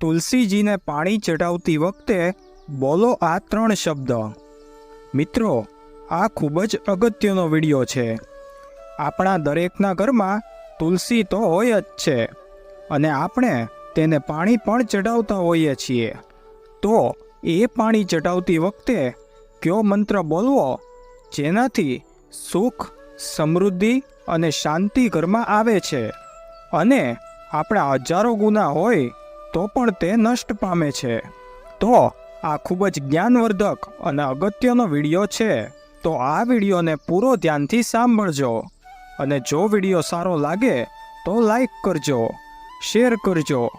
તુલસીજીને પાણી ચઢાવતી વખતે બોલો આ ત્રણ શબ્દ. મિત્રો, આ ખૂબ જ અગત્યનો વીડિયો છે. આપણા દરેકના ઘરમાં તુલસી તો હોય જ છે અને આપણે તેને પાણી પણ ચઢાવતા હોઈએ છીએ. તો એ પાણી ચઢાવતી વખતે કયો મંત્ર બોલવો? જેનાથી સુખ, સમૃદ્ધિ અને શાંતિ ઘરમાં આવે છે અને આપણા હજારો ગુના હોય તો પણ તે નષ્ટ પામે છે. તો, આ ખૂબ જ જ્ઞાનવર્ધક અને અગત્યનો વીડિયો છે. તો આ વિડીયોને પૂરો ધ્યાનથી સાંભળજો. અને જો વીડિયો સારો લાગે, તો લાઈક કરજો, શેર કરજો,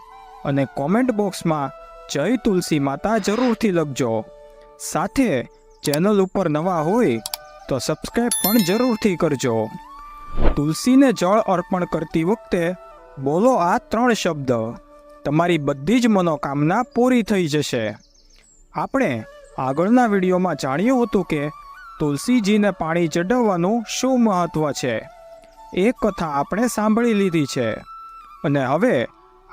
અને કોમેન્ટ બોક્સમાં જય તુલસી માતા જરૂરથી લખજો. સાથે, ચેનલ ઉપર નવા હોય, તો સબસ્ક્રાઈબ પણ જરૂરથી કરજો. તુલસીને જળ અર્પણ કરતી વખતે બોલો આ ત્રણ શબ્દ. તમારી બધી જ મનોકામના પૂરી થઈ જશે. આપણે આગળના વિડીયોમાં જાણ્યું હતું કે તુલસીજીને પાણી ચઢાવવાનું શું મહત્વ છે. એ કથા આપણે સાંભળી લીધી છે. અને હવે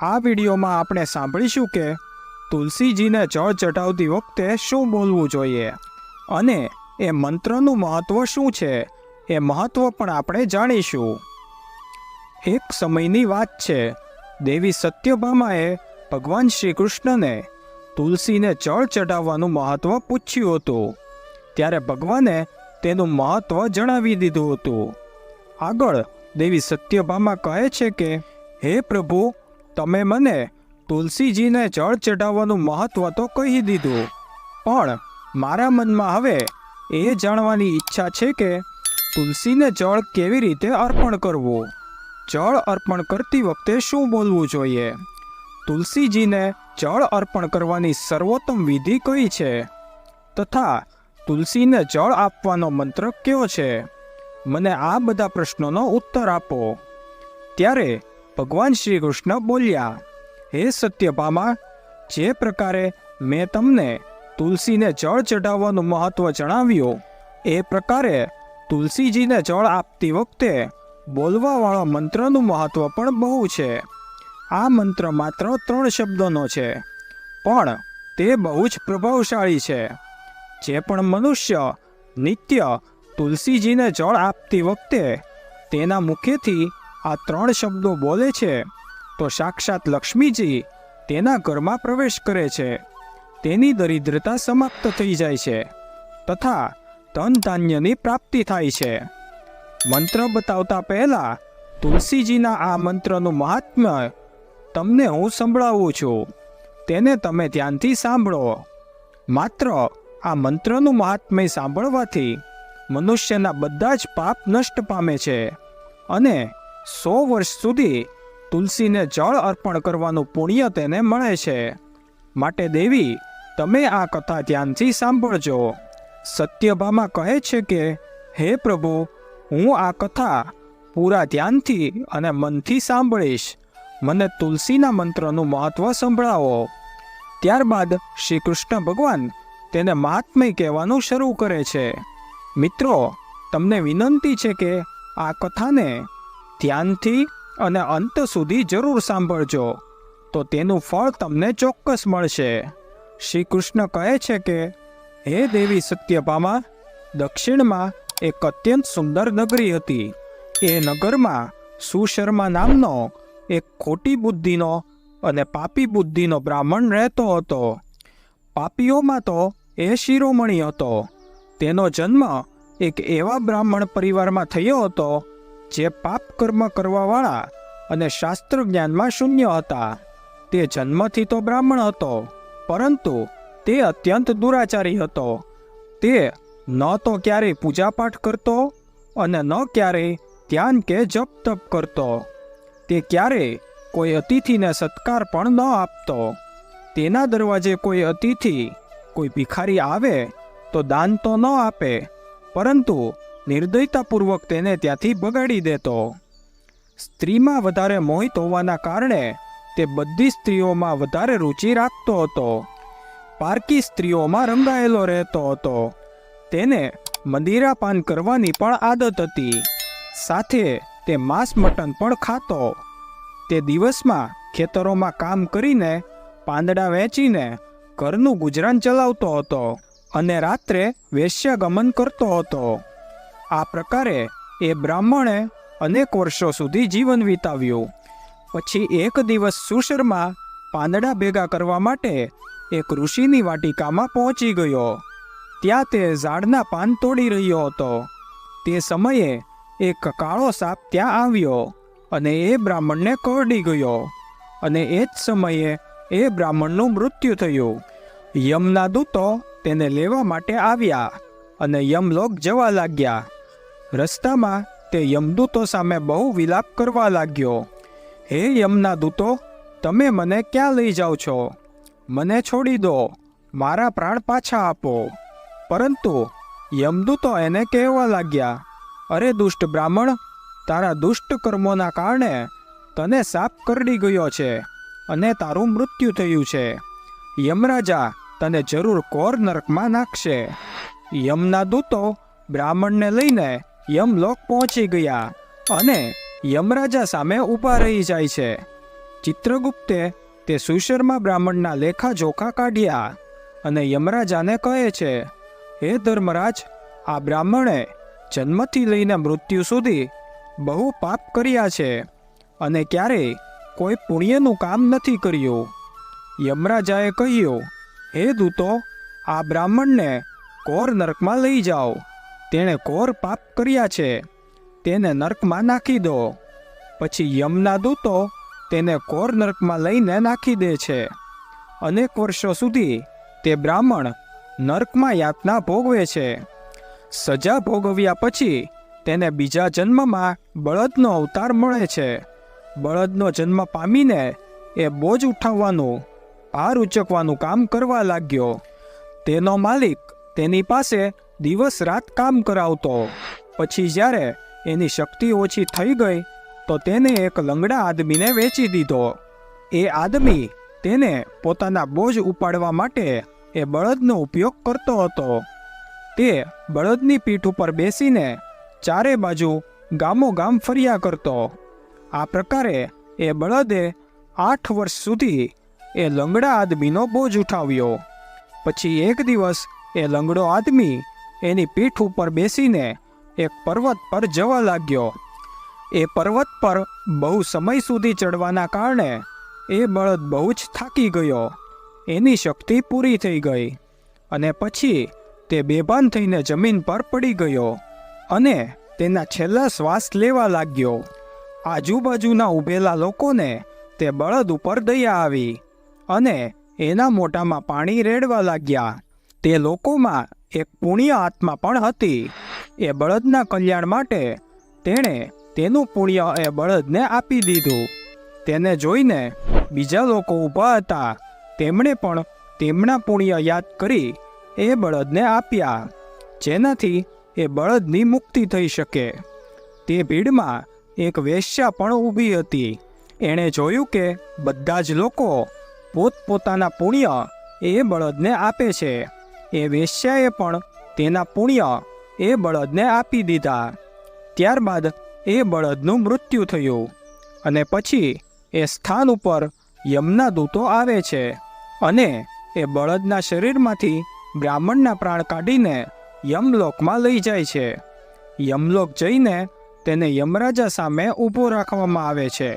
આ વિડીયોમાં આપણે સાંભળીશું કે તુલસીજીને જળ ચઢાવતી વખતે શું બોલવું જોઈએ અને એ મંત્રનું મહત્વ શું છે એ મહત્વ પણ આપણે જાણીશું. એક સમયની વાત છે દેવી સત્યભામાએ ભગવાન શ્રી કૃષ્ણને તુલસીને જળ ચઢાવવાનું મહત્વ પૂછ્યું હતું. ત્યારે ભગવાને તેનું મહત્વ જણાવી દીધું હતું. આગળ દેવી સત્યભામા કહે છે કે, હે પ્રભુ, તમે મને તુલસીજીને જળ ચઢાવવાનું મહત્વ તો કહી દીધું, પણ મારા મનમાં હવે એ જાણવાની ઈચ્છા છે કે તુલસીને જળ કેવી રીતે અર્પણ કરવું? જળ અર્પણ કરતી વખતે શું બોલવું જોઈએ? તુલસીજીને જળ અર્પણ કરવાની સર્વોત્તમ વિધિ કઈ છે? તથા, તુલસીને જળ આપવાનો મંત્ર કયો છે? મને આ બધા પ્રશ્નોનો ઉત્તર આપો. ત્યારે, ભગવાન શ્રી કૃષ્ણ બોલ્યા, હે સત્યભામા, જે પ્રકારે મેં તમને તુલસીને જળ ચઢાવવાનું મહત્વ જણાવ્યું, એ પ્રકારે તુલસીજીને જળ આપતી વખતે બોલવાવાળા મંત્રનું મહત્વ પણ બહુ છે. આ મંત્ર માત્ર ત્રણ શબ્દોનો છે, પણ તે બહુ જ પ્રભાવશાળી છે. જે પણ મનુષ્ય, નિત્ય, તુલસીજીને જળ આપતી વખતે તેના મુખેથી આ ત્રણ શબ્દો બોલે છે, તો સાક્ષાત લક્ષ્મીજી તેના ઘરમાં પ્રવેશ કરે છે. તેની દરિદ્રતા સમાપ્ત થઈ જાય છે, તથા ધન ધાન્યની પ્રાપ્તિ થાય છે. મંત્ર બતાવતા પહેલા તુલસીજીના આ મંત્રનું મહાત્મ્ય તમને હું સંભળાવું છું. તેને તમે ધ્યાનથી સાંભળો. માત્ર આ મંત્રનું મહાત્મ્ય સાંભળવાથી મનુષ્યના બધા જ પાપ નષ્ટ પામે છે અને સો વર્ષ સુધી તુલસીને જળ અર્પણ કરવાનું પુણ્ય તેને મળે છે. માટે દેવી, તમે આ કથા ધ્યાનથી સાંભળજો. સત્યભામા કહે છે કે, હે પ્રભુ હું આ કથા પૂરા ધ્યાનથી અને મનથી સાંભળીશ. મને તુલસીના મંત્રનું મહત્વ સંભળાવો. ત્યારબાદ શ્રી કૃષ્ણ ભગવાન તેને મહાત્મય કહેવાનું શરૂ કરે છે. મિત્રો, તમને વિનંતી છે કે આ કથાને ધ્યાનથી અને અંત સુધી જરૂર સાંભળજો, તો તેનું ફળ તમને ચોક્કસ મળશે. શ્રી કૃષ્ણ કહે છે કે, હે દેવી સત્યભામા, દક્ષિણમાં એક અત્યંત સુંદર નગરી હતી. એ નગરમાં સુશર્મા નામનો એક ખોટી બુદ્ધિનો અને પાપી બુદ્ધિનો બ્રાહ્મણ રહેતો હતો. પાપીઓમાં તો એ શિરોમણી હતો. તેનો જન્મ એક એવા બ્રાહ્મણ પરિવારમાં થયો હતો, જે પાપ કર્મ કરવાવાળા અને શાસ્ત્ર જ્ઞાનમાં શૂન્ય હતા. તે જન્મથી તો બ્રાહ્મણ હતો, પરંતુ તે અત્યંત દુરાચારી હતો. તે ન તો ક્યારેય પૂજાપાઠ કરતો અને ન ક્યારેય ધ્યાન કે જપ તપ કરતો. તે ક્યારેય કોઈ અતિથિને સત્કાર પણ ન આપતો. તેના દરવાજે કોઈ અતિથિ કોઈ ભિખારી આવે તો દાન તો ન આપે, પરંતુ નિર્દયતાપૂર્વક તેને ત્યાંથી બગાડી દેતો. સ્ત્રીમાં વધારે મોહિત હોવાના કારણે તે બધી સ્ત્રીઓમાં વધારે રુચિ રાખતો હતો. પારકી સ્ત્રીઓમાં રંગાયેલો રહેતો હતો. તેને મંદિરાપાન કરવાની પણ આદત હતી. સાથે તે માંસ મટન પણ ખાતો. તે દિવસમાં ખેતરોમાં કામ કરીને પાંદડા વેચીને ઘરનું ગુજરાન ચલાવતો હતો અને રાત્રે વેશ્યાગમન કરતો હતો. આ પ્રકારે એ બ્રાહ્મણે અનેક વર્ષો સુધી જીવન વિતાવ્યું. પછી એક દિવસ સુશર્મા પાંદડા ભેગા કરવા માટે એક ઋષિની વાટિકામાં પહોંચી ગયો. ત્યાં તે ઝાડના પાન તોડી રહ્યો હતો. તે સમયે એક કાળો સાપ ત્યાં આવ્યો અને એ બ્રાહ્મણને કરડી ગયો અને એ જ સમયે એ બ્રાહ્મણનું મૃત્યુ થયું. યમના દૂતો તેને લેવા માટે આવ્યા અને યમલોક જવા લાગ્યા. રસ્તામાં તે યમદૂતો સામે બહુ વિલાપ કરવા લાગ્યો. હે યમના દૂતો, તમે મને ક્યાં લઈ જાઓ છો? મને છોડી દો. મારા પ્રાણ પાછા આપો. પરંતુ યમદૂતો એને કહેવા લાગ્યા, અરે દુષ્ટ બ્રાહ્મણ, તારા દુષ્ટ કર્મોના કારણે તને સાપ કરડી ગયો છે અને તારું મૃત્યુ થયું છે. યમરાજા તને જરૂર કોર નરકમાં નાખશે. યમના દૂતો બ્રાહ્મણને લઈને યમલોક પહોંચી ગયા અને યમરાજા સામે ઊભા રહી જાય છે. ચિત્રગુપ્તે તે સુશર્મા બ્રાહ્મણના લેખા જોખા કાઢ્યા અને યમરાજાને કહે છે હે ધર્મરાજ, આ બ્રાહ્મણે જન્મથી લઈને મૃત્યુ સુધી બહુ પાપ કર્યા છે અને ક્યારેય કોઈ પુણ્યનું કામ નથી કર્યું. યમરાજાએ કહ્યું, હે દૂતો, આ બ્રાહ્મણને કોર નરકમાં લઈ જાઓ. તેણે કોર પાપ કર્યા છે. તેને નરકમાં નાખી દો. પછી યમના દૂતો તેને કોર નરકમાં લઈને નાખી દે છે. અનેક વર્ષો સુધી તે બ્રાહ્મણ નરકમાં યાતના ભોગવે છે. સજા ભોગવ્યા પછી તેને બીજા જન્મમાં બળદનો અવતાર મળે છે. બળદનો જન્મ પામીને એ બોજ ઉઠાવવાનું ભાર ઉચકવાનું કામ કરવા લાગ્યો. તેનો માલિક તેની પાસે દિવસ રાત કામ કરાવતો. પછી જ્યારે એની શક્તિ ઓછી થઈ ગઈ, તો તેને એક લંગડા આદમીને વેચી દીધો. એ આદમી તેને પોતાના બોજ ઉપાડવા માટે એ બળદનો ઉપયોગ કરતો હતો. તે બળદની પીઠ ઉપર બેસીને ચારે બાજુ ગામો ગામ ફર્યા કરતો. આ પ્રકારે એ બળદે આઠ વર્ષ સુધી એ લંગડા આદમીનો બોજ ઉઠાવ્યો. પછી એક દિવસ એ લંગડો આદમી એની પીઠ ઉપર બેસીને એક પર્વત પર જવા લાગ્યો. એ પર્વત પર બહુ સમય સુધી ચડવાના કારણે એ બળદ બહુ જ થાકી ગયો. એની શક્તિ પૂરી થઈ ગઈ અને પછી તે બેભાન થઈને જમીન પર પડી ગયો અને તેના છેલ્લા શ્વાસ લેવા લાગ્યો. આજુબાજુના ઊભેલા લોકોને તે બળદ ઉપર દયા આવી અને એના મોઢામાં પાણી રેડવા લાગ્યા. તે લોકોમાં એક પુણ્ય આત્મા પણ હતી. એ બળદના કલ્યાણ માટે તેણે તેનું પુણ્ય એ બળદને આપી દીધું. તેને જોઈને બીજા લોકો ઊભા હતા તેમણે પણ તેમના પુણ્ય યાદ કરી એ બળદને આપ્યા, જેનાથી એ બળદની મુક્તિ થઈ શકે. તે ભીડમાં એક વેશ્યા પણ ઊભી હતી. એણે જોયું કે બધા જ લોકો પોતપોતાના પુણ્ય એ બળદને આપે છે. એ વેશ્યાએ પણ તેના પુણ્ય એ બળદને આપી દીધા. ત્યારબાદ એ બળદનું મૃત્યુ થયું અને પછી એ સ્થાન ઉપર યમના દૂતો આવે છે. અને એ બળદના શરીરમાંથી બ્રાહ્મણના પ્રાણ કાઢીને યમલોકમાં લઈ જાય છે. યમલોક જઈને તેને યમરાજા સામે ઊભો રાખવામાં આવે છે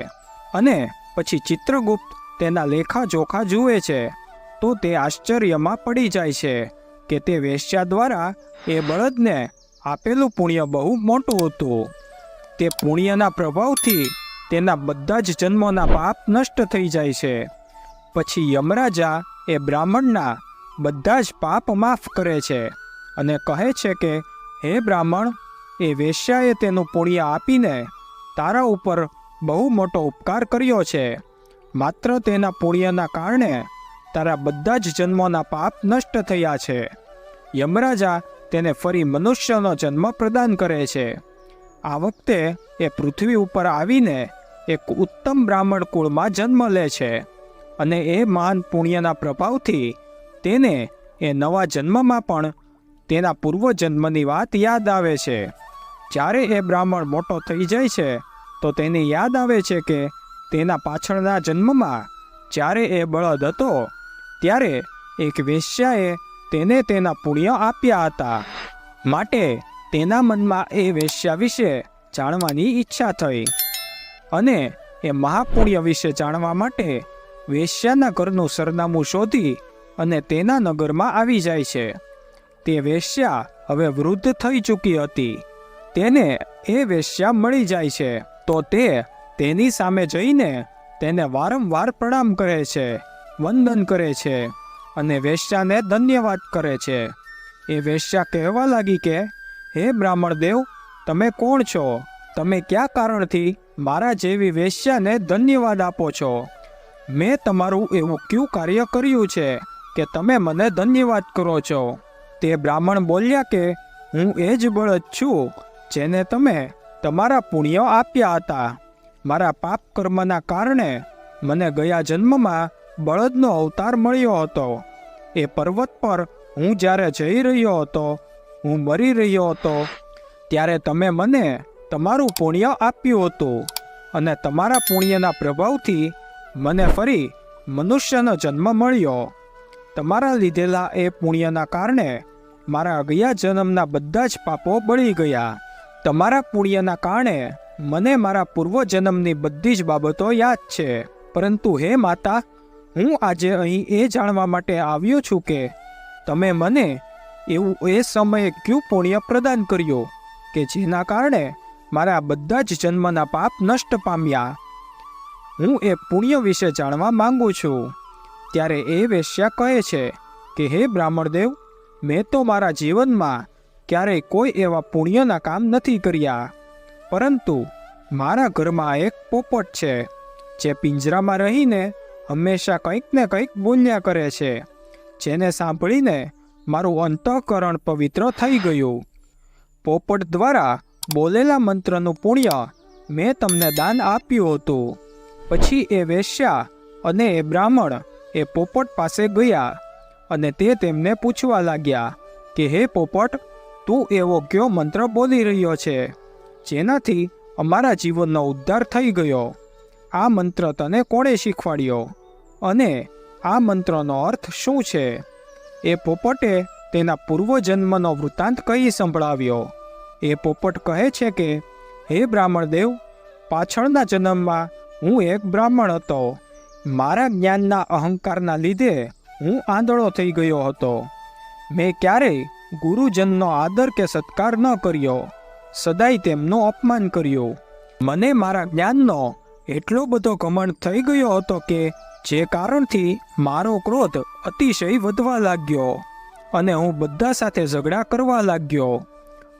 અને પછી ચિત્રગુપ્ત તેના લેખા જોખા જુએ છે તો તે આશ્ચર્યમાં પડી જાય છે કે તે વેશ્યા દ્વારા એ બળદને આપેલું પુણ્ય બહુ મોટું હતું. તે પુણ્યના પ્રભાવથી તેના બધા જ જન્મોના પાપ નષ્ટ થઈ જાય છે. પછી યમરાજા એ બ્રાહ્મણના બધા જ પાપ માફ કરે છે અને કહે છે કે, હે બ્રાહ્મણ, એ વેશ્યાએ તેનું પુણ્ય આપીને તારા ઉપર બહુ મોટો ઉપકાર કર્યો છે. માત્ર તેના પુણ્યના કારણે તારા બધા જ જન્મોના પાપ નષ્ટ થયા છે. યમરાજા તેને ફરી મનુષ્યનો જન્મ પ્રદાન કરે છે. આ વખતે એ પૃથ્વી ઉપર આવીને એક ઉત્તમ બ્રાહ્મણ કુળમાં જન્મ લે છે. અને એ મહાન પુણ્યના પ્રભાવથી તેને એ નવા જન્મમાં પણ તેના પૂર્વજન્મની વાત યાદ આવે છે. જ્યારે એ બ્રાહ્મણ મોટો થઈ જાય છે, તો તેને યાદ આવે છે કે તેના પાછળના જન્મમાં જ્યારે એ બળદ હતો, ત્યારે એક વેશ્યાએ તેને તેના પુણ્ય આપ્યા હતા. માટે તેના મનમાં એ વેશ્યા વિશે જાણવાની ઈચ્છા થઈ અને એ મહાપુણ્ય વિશે જાણવા માટે વેશ્યાના ઘરનું સરનામું શોધી અને તેના નગરમાં આવી જાય છે. તે વેશ્યા હવે વૃદ્ધ થઈ ચૂકી હતી. તેને એ વેશ્યા મળી જાય છે. તો તે તેની સામે જઈને તેને વારંવાર પ્રણામ કરે છે, વંદન કરે છે અને વેશ્યાને ધન્યવાદ કરે છે. એ વેશ્યા કહેવા લાગી કે, હે બ્રાહ્મણ દેવ, તમે કોણ છો? તમે કયા કારણથી મારા જેવી વેશ્યાને ધન્યવાદ આપો છો? મેં તમારું એવું કયું કાર્ય કર્યું છે કે તમે મને ધન્યવાદ કરો છો? તે બ્રાહ્મણ બોલ્યા કે, હું એ જ બળદ છું જેને તમે તમારા પુણ્ય આપ્યા હતા. મારા પાપ કર્મના કારણે મને ગયા જન્મમાં બળદનો અવતાર મળ્યો હતો. એ પર્વત પર હું જ્યારે જઈ રહ્યો હતો, હું મરી રહ્યો હતો, ત્યારે તમે મને તમારું પુણ્ય આપ્યું હતું અને તમારા પુણ્યના પ્રભાવથી મને ફરી મનુષ્યનો જન્મ મળ્યો. તમારા લીધેલા એ પુણ્યના કારણે મારા અગિયા જન્મના બધા જ પાપો બળી ગયા. તમારા પુણ્યના કારણે મને મારા પૂર્વજન્મની બધી જ બાબતો યાદ છે. પરંતુ હે માતા, હું આજે અહીં એ જાણવા માટે આવ્યો છું કે તમે મને એવું એ સમયે ક્યું પુણ્ય પ્રદાન કર્યું કે જેના કારણે મારા બધા જ જન્મના પાપ નષ્ટ પામ્યા? હું એ પુણ્ય વિશે જાણવા માંગુ છું. ત્યારે એ વેશ્યા કહે છે કે, હે બ્રાહ્મણદેવ મેં તો મારા જીવનમાં ક્યારેય કોઈ એવા પુણ્યના કામ નથી કર્યા. પરંતુ મારા ઘરમાં એક પોપટ છે, જે પિંજરામાં રહીને હંમેશા કંઈક ને કંઈક બોલ્યા કરે છે, જેને સાંભળીને મારું અંતઃકરણ પવિત્ર થઈ ગયું. પોપટ દ્વારા બોલેલા મંત્રનું પુણ્ય મેં તમને દાન આપ્યું હતું. પછી એ વેશ્યા અને એ બ્રાહ્મણ એ પોપટ પાસે ગયા અને તે તેમને પૂછવા લાગ્યા કે, હે પોપટ, તું એવો કયો મંત્ર બોલી રહ્યો છે, જેનાથી અમારા જીવનનો ઉદ્ધાર થઈ ગયો? આ મંત્ર તને કોણે શીખવાડ્યો? અને આ મંત્રનો અર્થ શું છે? એ પોપટે તેના પૂર્વજન્મનો વૃત્તાંત કહી સંભળાવ્યો. એ પોપટ કહે છે કે, હે બ્રાહ્મણ દેવ પાછળના જન્મમાં હું એક બ્રાહ્મણ હતો. મારા જ્ઞાનના અહંકારના લીધે હું આંધળો થઈ ગયો હતો. મેં ક્યારેય ગુરુજનનો આદર કે સત્કાર ન કર્યો. સદાય તેમનું અપમાન કર્યું. મને મારા જ્ઞાનનો એટલો બધો ઘમંડ થઈ ગયો હતો કે જે કારણથી મારો ક્રોધ અતિશય વધવા લાગ્યો અને હું બધા સાથે ઝઘડા કરવા લાગ્યો.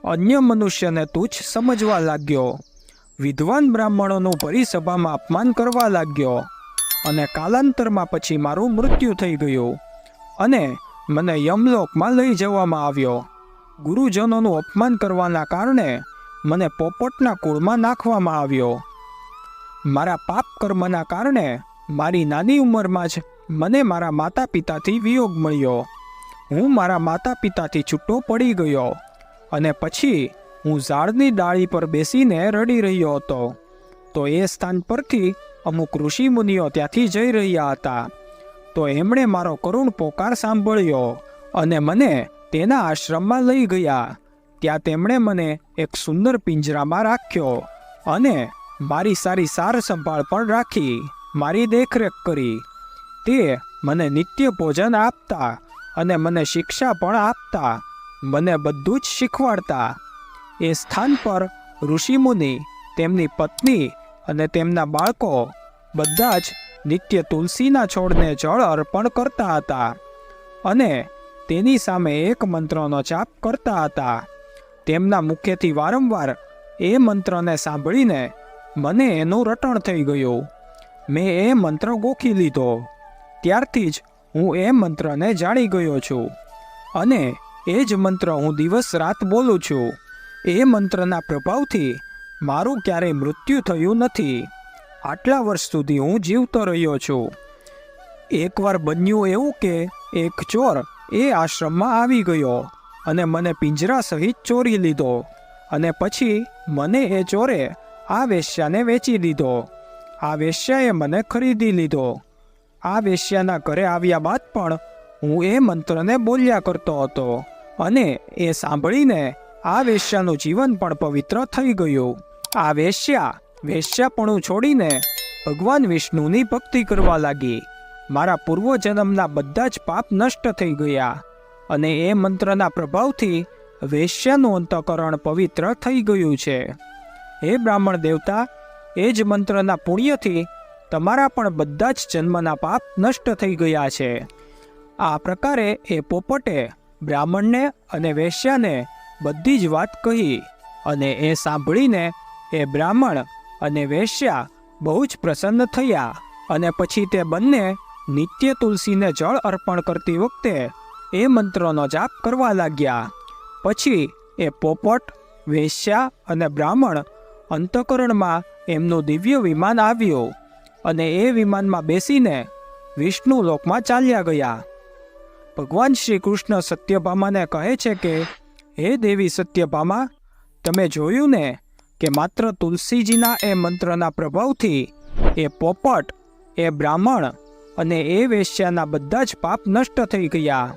અન્ય મનુષ્યને તુચ્છ સમજવા લાગ્યો. વિદ્વાન બ્રાહ્મણોનું પરિસભામાં અપમાન કરવા લાગ્યો અને કાલાંતરમાં પછી મારું મૃત્યુ થઈ ગયું અને મને યમલોકમાં લઈ જવામાં આવ્યો. ગુરુજનોનું અપમાન કરવાના કારણે મને પોપટના કુળમાં નાખવામાં આવ્યો. મારા પાપ કર્મના કારણે મારી નાની ઉંમરમાં જ મને મારા માતા પિતાથી વિયોગ મળ્યો. હું મારા માતા પિતાથી છૂટો પડી ગયો અને પછી હું ઝાડની ડાળી પર બેસીને રડી રહ્યો હતો. તો એ સ્થાન પરથી અમુક ઋષિ મુનિઓ ત્યાંથી જઈ રહ્યા હતા. તો એમણે મારો કરુણ પોકાર સાંભળ્યો અને મને તેના આશ્રમમાં લઈ ગયા. ત્યાં તેમણે મને એક સુંદર પિંજરામાં રાખ્યો અને મારી સારી સાર સંભાળ પણ રાખી, મારી દેખરેખ કરી. તે મને નિત્ય ભોજન આપતા અને મને શિક્ષા પણ આપતા, મને બધું જ શીખવાડતા. એ સ્થાન પર ઋષિમુનિ, તેમની પત્ની અને તેમના બાળકો બધા જ નિત્ય તુલસીના છોડને જળ અર્પણ કરતા હતા અને તેની સામે એક મંત્રનો જાપ કરતા હતા. તેમના મુખેથી વારંવાર એ મંત્રને સાંભળીને મને એનું રટણ થઈ ગયું. મેં એ મંત્ર ગોખી લીધો. ત્યારથી જ હું એ મંત્રને જાણી ગયો છું અને એ જ મંત્ર હું દિવસ રાત બોલું છું. એ મંત્રના પ્રભાવથી મારું ક્યારેય મૃત્યુ થયું નથી. આટલા વર્ષ સુધી હું જીવતો રહ્યો છું. એકવાર બન્યું એવું કે એક ચોર એ આશ્રમમાં આવી ગયો અને મને પિંજરા સહિત ચોરી લીધો અને પછી મને એ ચોરે આ વેશ્યાને વેચી દીધો. આ વેશ્યાએ મને ખરીદી લીધો. આ વેશ્યાના ઘરે આવ્યા બાદ પણ હું એ મંત્રને બોલ્યા કરતો હતો અને એ સાંભળીને આ વેશ્યાનું જીવન પણ પવિત્ર થઈ ગયું. આ વેશ્યા, વેશ્યાપણું છોડીને ભગવાન વિષ્ણુની ભક્તિ કરવા લાગી. મારા પૂર્વજન્મના બધા જ પાપ નષ્ટ થઈ ગયા અને એ મંત્રના પ્રભાવથી વેશ્યાનું અંતકરણ પવિત્ર થઈ ગયું છે. હે બ્રાહ્મણ દેવતા, એ જ મંત્રના પુણ્યથી તમારા પણ બધા જ જન્મના પાપ નષ્ટ થઈ ગયા છે. આ પ્રકારે એ પોપટે બ્રાહ્મણને અને વેશ્યાને બધી જ વાત કહી અને એ સાંભળીને એ બ્રાહ્મણ અને વેશ્યા બહુ જ પ્રસન્ન થયા અને પછી તે બંને નિત્ય તુલસીને જળ અર્પણ કરતી વખતે એ મંત્રનો જાપ કરવા લાગ્યા. પછી એ પોપટ, વેશ્યા અને બ્રાહ્મણ અંતકરણમાં એમનું દિવ્ય વિમાન આવ્યું અને એ વિમાનમાં બેસીને વિષ્ણુ લોકમાં ચાલ્યા ગયા. ભગવાન શ્રી કૃષ્ણ સત્યભામાને કહે છે કે હે દેવી સત્યભામા, તમે જોયું ને કે માત્ર તુલસીજીના એ મંત્રના પ્રભાવથી એ પોપટ, એ બ્રાહ્મણ અને એ વેશ્યાના બધા જ પાપ નષ્ટ થઈ ગયા.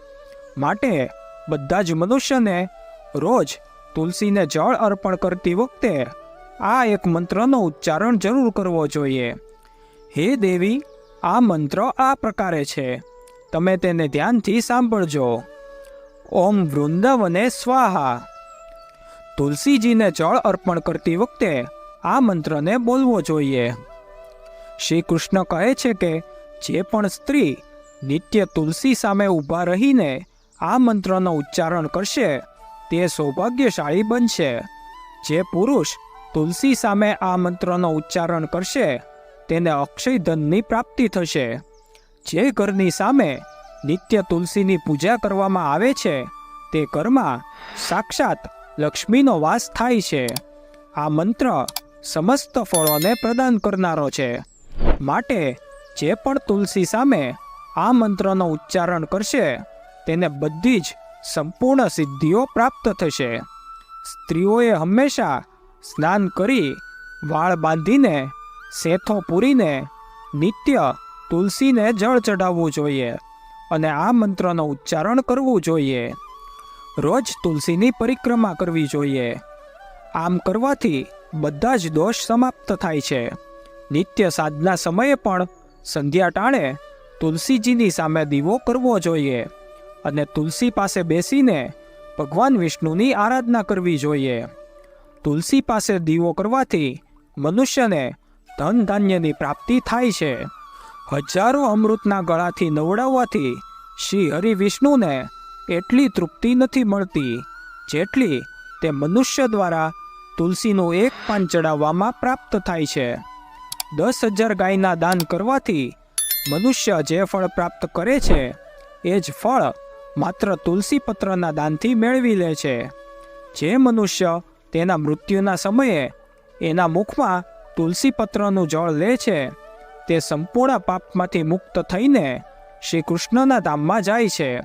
માટે બધા જ મનુષ્યને રોજ તુલસીને જળ અર્પણ કરતી વખતે આ એક મંત્રનો ઉચ્ચારણ જરૂર કરવો જોઈએ. હે દેવી, આ મંત્ર આ પ્રકારે છે. તમે તેને ધ્યાનથી સાંભળજો. ઓમ વૃંદાવને સ્વાહા. તુલસીજીને જળ અર્પણ કરતી વખતે આ મંત્રને બોલવો જોઈએ. શ્રી કૃષ્ણ કહે છે કે, જે પણ સ્ત્રી નિત્ય તુલસી સામે ઊભા રહીને આ મંત્રનો ઉચ્ચારણ કરશે, તે સૌભાગ્યશાળી બનશે. જે પુરુષ તુલસી સામે આ મંત્રનો ઉચ્ચારણ કરશે, તેને અક્ષય ધનની પ્રાપ્તિ થશે. જે ઘરની સામે નિત્ય તુલસીની પૂજા કરવામાં આવે છે. તે ઘરમાં સાક્ષાત લક્ષ્મીનો વાસ થાય છે. આ મંત્ર સમસ્ત ફળોને પ્રદાન કરનારો છે. માટે જે પણ તુલસી સામે આ મંત્રનો ઉચ્ચારણ કરશે, તેને બધી જ સંપૂર્ણ સિદ્ધિઓ પ્રાપ્ત થશે. સ્ત્રીઓએ હંમેશા સ્નાન કરી વાળ બાંધીને સેથો પૂરીને, નિત્ય તુલસીને જળ ચડાવવું જોઈએ. અને આ મંત્રનો ઉચ્ચારણ કરવું જોઈએ. રોજ તુલસીની પરિક્રમા કરવી જોઈએ. આમ કરવાથી બધા જ દોષ સમાપ્ત થાય છે. નિત્ય સાધના સમયે પણ સંધ્યા ટાણે તુલસીજીની સામે દીવો કરવો જોઈએ અને તુલસી પાસે બેસીને ભગવાન વિષ્ણુની આરાધના કરવી જોઈએ. તુલસી પાસે દીવો કરવાથી મનુષ્યને ધન ધાન્યની પ્રાપ્તિ થાય છે. હજારો અમૃતના ગળાથી નવડાવવાથી શ્રી હરિ વિષ્ણુને એટલી તૃપ્તિ નથી મળતી જેટલી તે મનુષ્ય દ્વારા તુલસીનું એક પાન ચડાવવામાં પ્રાપ્ત થાય છે. દસ હજાર ગાયના દાન કરવાથી મનુષ્ય જે ફળ પ્રાપ્ત કરે છે, એ જ ફળ માત્ર તુલસી પત્રના દાનથી મેળવી લે છે. જે મનુષ્ય તેના મૃત્યુના સમયે એના મુખમાં તુલસી પત્રનું જળ લે છે તે સંપૂર્ણ પાપમાંથી મુક્ત થઈને શ્રી કૃષ્ણના ધામમાં જાય છે.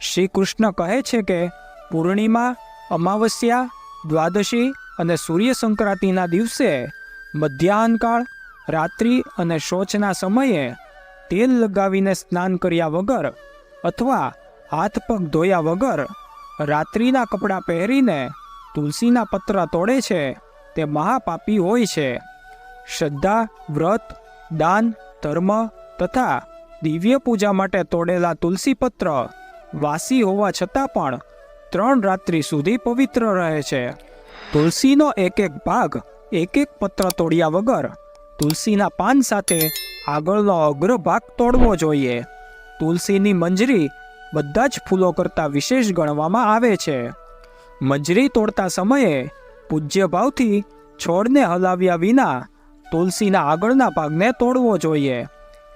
શ્રી કૃષ્ણ કહે છે કે પૂર્ણિમા, અમાવસ્યા, દ્વાદશી અને સૂર્ય સંક્રાંતિના દિવસે મધ્યાહનકાળ, રાત્રિ અને શૌચના સમયે તેલ લગાવીને સ્નાન કર્યા વગર અથવા હાથ પગ ધોયા વગર રાત્રિના કપડાં પહેરીને તુલસીના પત્ર તોડે છે. તે મહાપાપી હોય છે. શ્રદ્ધા, વ્રત દાન, ધર્મ તથા દિવ્ય પૂજા માટે તોડેલા તુલસી પત્ર વાસી હોવા છતાં પણ ત્રણ રાત્રિ સુધી પવિત્ર રહે છે. તુલસીનો એક એક ભાગ એક એક પત્ર તોડ્યા વગર તુલસીના પાન સાથે આગળનો અગ્ર ભાગ તોડવો જોઈએ. તુલસીની મંજરી બધા જ ફૂલો કરતાં વિશેષ ગણવામાં આવે છે. મંજરી તોડતા સમયે પૂજ્ય ભાવથી છોડને હલાવ્યા વિના તુલસીના આગળના ભાગને તોડવો જોઈએ.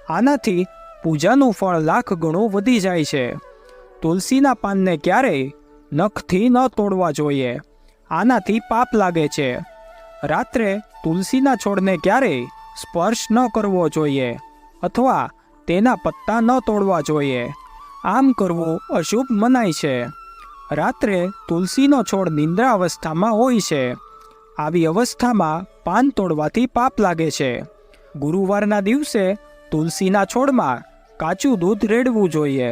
આનાથી પૂજાનું ફળ લાખ ગણું વધી જાય છે. તુલસીના પાનને ક્યારેય નખથી ન તોડવા જોઈએ. આનાથી પાપ લાગે છે. રાત્રે તુલસીના છોડને ક્યારેય સ્પર્શ ન કરવો જોઈએ અથવા તેના પત્તા ન તોડવા જોઈએ. આમ કરવું અશુભ મનાય છે. રાત્રે તુલસીનો છોડ નિંદ્રા અવસ્થામાં હોય છે. આવી અવસ્થામાં પાન તોડવાથી પાપ લાગે છે. ગુરુવારના દિવસે તુલસીના છોડમાં કાચું દૂધ રેડવું જોઈએ.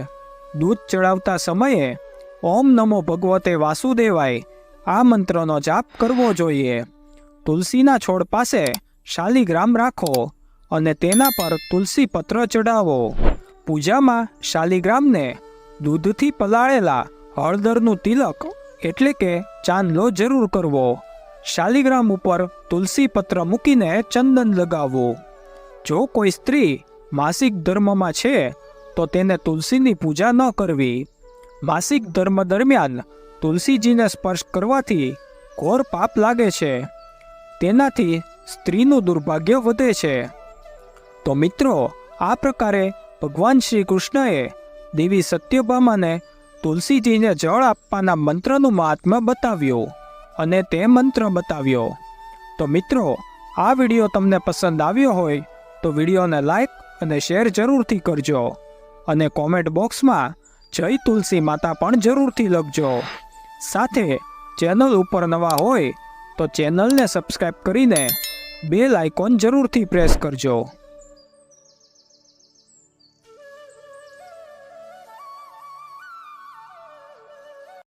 દૂધ ચડાવતા સમયે ઓમ નમો ભગવતે વાસુદેવાય આ મંત્રનો જાપ કરવો જોઈએ. તુલસીના છોડ પાસે શાલિગ્રામ રાખો અને તેના પર તુલસી પત્ર ચડાવો પૂજામાં શાલિગ્રામને દૂધથી પલાળેલા હળદરનું તિલક એટલે કે ચાંદલો જરૂર કરવો. શાલિગ્રામ ઉપર તુલસી પત્ર મૂકીને ચંદન લગાવવો જો કોઈ સ્ત્રી માસિક ધર્મમાં છે, તો તેને તુલસીની પૂજા ન કરવી. માસિક ધર્મ દરમિયાન તુલસીજીને સ્પર્શ કરવાથી ઘોર પાપ લાગે છે. તેનાથી સ્ત્રીનું દુર્ભાગ્ય વધે છે. તો મિત્રો, આ પ્રકારે ભગવાન શ્રી કૃષ્ણએ દેવી સત્યભામાને તુલસીજીને જળ આપવાના મંત્રનું મહાત્મ્ય બતાવ્યું. અને તે મંત્ર બતાવ્યો. તો મિત્રો, આ વીડિયો તમને પસંદ આવ્યો હોય, તો વિડીયોને લાઈક અને શેર જરૂરથી કરજો. અને કોમેન્ટ બોક્સમાં જય તુલસી માતા પણ જરૂરથી લખજો. સાથે ચેનલ ઉપર નવા હોય, તો ચેનલને સબસ્ક્રાઈબ કરીને બેલ આઇકોન જરૂરથી પ્રેસ કરજો.